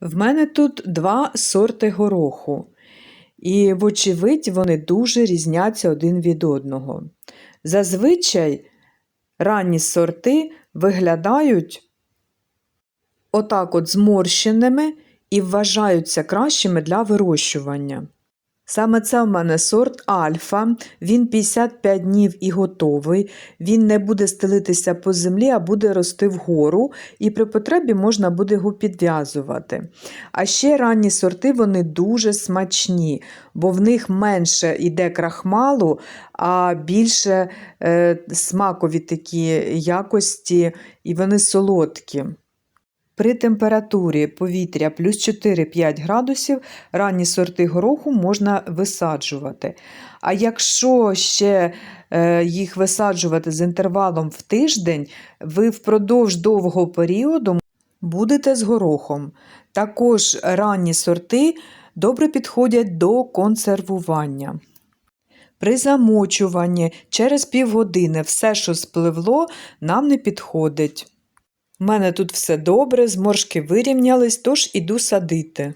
В мене тут два сорти гороху, і, вочевидь, вони дуже різняться один від одного. Зазвичай ранні сорти виглядають отак от зморщеними і вважаються кращими для вирощування. Саме це в мене сорт альфа, він 55 днів і готовий, він не буде стелитися по землі, а буде рости вгору, і при потребі можна буде його підв'язувати. А ще ранні сорти вони дуже смачні, бо в них менше йде крахмалу, а більше е, смакові такі якості, і вони солодкі. При температурі повітря плюс 4-5 градусів ранні сорти гороху можна висаджувати. А якщо ще е, їх висаджувати з інтервалом в тиждень, ви впродовж довгого періоду будете з горохом. Також ранні сорти добре підходять до консервування. При замочуванні через півгодини все, що спливло, нам не підходить. У мене тут все добре, зморшки вирівнялись, тож іду садити.